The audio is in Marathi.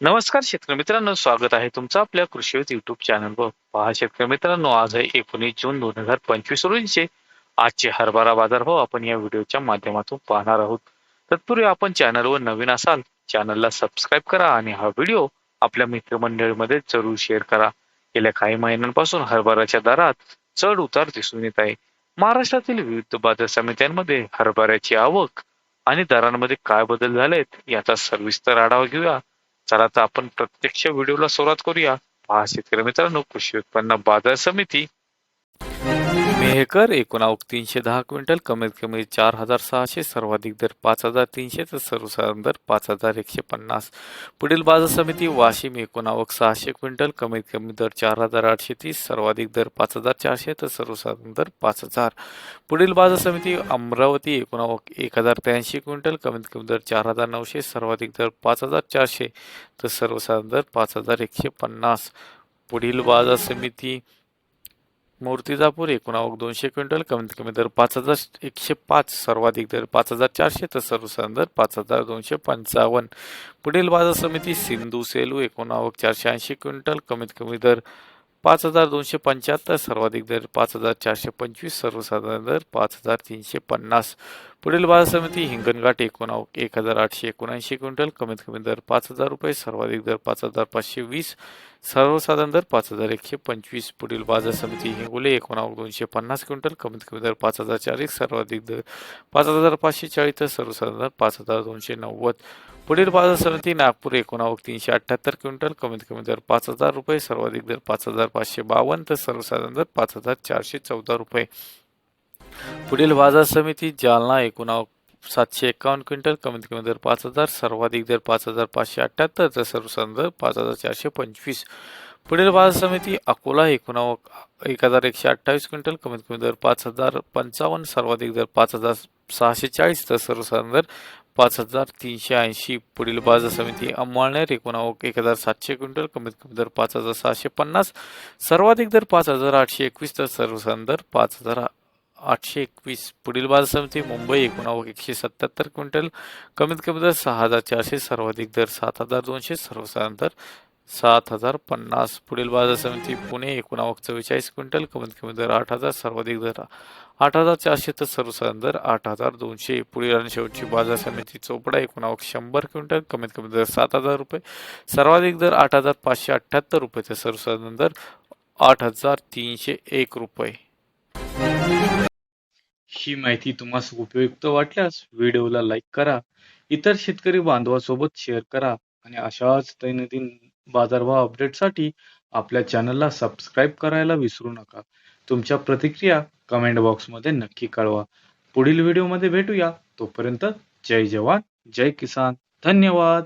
नमस्कार शेतकरी मित्रांनो स्वागत आहे तुमचं आपल्या कृषी युट्यूब चॅनलवर पहा शेतकरी मित्रांनो आज आहे एकोणीस जून दोन हजार पंचवीस रोजीचे आजचे हरभरा बाजार भाव आपण या व्हिडिओच्या माध्यमातून पाहणार आहोत. तत्पूर्वी आपण चॅनलवर नवीन असाल चॅनलला सबस्क्राईब करा आणि हा व्हिडिओ आपल्या मित्रमंडळीमध्ये जरूर शेअर करा. गेल्या काही महिन्यांपासून हरभऱ्याच्या दरात चढ उतार दिसून येत आहे. महाराष्ट्रातील विविध बाजार समित्यांमध्ये हरभऱ्याची आवक आणि दरांमध्ये काय बदल झालेत याचा सविस्तर आढावा घेऊया. चला तर आपण प्रत्यक्ष व्हिडिओला सुरुवात करूया. पहा शेतकरी मित्रांनो कृषी उत्पन्न बाजार समिती मेहकर एकोणावक तीनशे दहा क्विंटल कमीत कमी चार हजार सहाशे सर्वाधिक दर पाच हजार तीनशे तर सर्वसाधारण दर पाच हजार एकशे पन्नास. पुढील बाजार समिती वाशिम एकोणावक सहाशे क्विंटल कमीत कमी दर चार हजार आठशे तीस सर्वाधिक दर पाच हजार चारशे तर सर्वसाधारण दर पाच हजार. पुढील बाजार समिती अमरावती एकोणावक एक हजार त्र्याऐंशी क्विंटल कमीत कमी दर चार हजार नऊशे सर्वाधिक दर पाच हजार चारशे तर सर्वसाधारण दर पाच हजार एकशे पन्नास. पुढील बाजार समिती मूर्तिजापूर एकोणावक दोनशे क्विंटल कमीत कमी दर पाच हजार एकशे पाच सर्वाधिक दर पाच हजार चारशे तर सर्वसाधारण दर पाच हजार दोनशे पंचावन्न. पुढील बाजार समिती सिंधू सेलू एकोणावक चारशे ऐंशी क्विंटल कमीत कमी दर पाच हजार दोनशे पंच्याहत्तर सर्वाधिक दर पाच हजार चारशे पंचवीस सर्वसाधारण दर पाच हजार तीनशे पन्नास. पुढील बाजार समिती हिंगणघाट एकोणावक एक हजार आठशे एकोणऐंशी क्विंटल कमीत कमी दर पाच हजार रुपये सर्वाधिक दर पाच हजार पाचशे वीस सर्वसाधारण दर पाच हजार एकशे पंचवीस. पुढील बाजार समिती हिंगोली एकोणावक दोनशे पन्नास क्विंटल कमीत कमी दर पाच हजार चाळीस सर्वाधिक दर पाच हजार पाचशे चाळीस तर सर्वसाधारण दर पाच हजार दोनशे नव्वद. पुढील बाजार समिती नागपूर एकोणावक तीनशे अठ्ठ्याहत्तर क्विंटल कमीत कमी दर पाच हजार रुपये सर्वाधिक दर पाच हजार पाचशे बावन्न तर सर्वसाधारण दर पाच हजार चारशे चौदा रुपये. पुढील बाजार समिती जालना एकोणावक सातशे एकावन्न क्विंटल कमीत कमी दर पाच हजार सर्वाधिक दर पाच हजार पाचशे अठ्ठ्याहत्तर तर सर्वसाधारण दर पाच हजार चारशे पंचवीस. पुढील बाजार समिती अकोला एकोणावक एक हजार एकशे अठ्ठावीस क्विंटल कमीत कमी दर पाच हजार पंचावन्न सर्वाधिक दर पाच हजार सहाशे चाळीस तर सर्वसाधारण दर पाच हजार तीनशे ऐंशी. पुढील बाजार समिती अंमळनेर एकोणावक एक हजार सातशे क्विंटल कमीत कमी दर पाच हजार सहाशे पन्नास सर्वाधिक दर पाच हजार आठशे एकवीस तर सर्वसाधारण दर पाच हजार आठशे एकवीस. पुढील बाजार समिती मुंबई एकोणावक एकशे सत्याहत्तर क्विंटल कमीत कमी दर सहा हजार चारशे सर्वाधिक दर सात हजार दोनशे सर्वसाधारण दर सात हजार पन्नास. पुढील बाजार समिती पुणे एकोणावक चव्वेचाळीस क्विंटल कमीत कमी दर आठ हजार सर्वाधिक दर आठ हजार चारशे तर सर्वसाधारण दर आठ हजार दोनशे. पुढील आणि शेवटची बाजार समिती चोपडा एकोणावक शंभर क्विंटल कमीत कमी दर सात हजार रुपये सर्वाधिक दर आठ हजार पाचशे अठ्ठ्याहत्तर रुपये तर सर्वसाधारण दर आठ हजार तीनशे एक रुपये. ही माहिती तुम्हाला उपयुक्त वाटल्यास व्हिडिओला लाईक करा. इतर शेतकरी बांधवासोबत शेअर करा आणि अशाच दैनंदिन बाजारभाव अपडेटसाठी आपल्या चॅनलला सबस्क्राईब करायला विसरू नका. तुमच्या प्रतिक्रिया कमेंट बॉक्समध्ये नक्की कळवा. पुढील व्हिडिओमध्ये भेटूया. तोपर्यंत जय जवान जय किसान. धन्यवाद.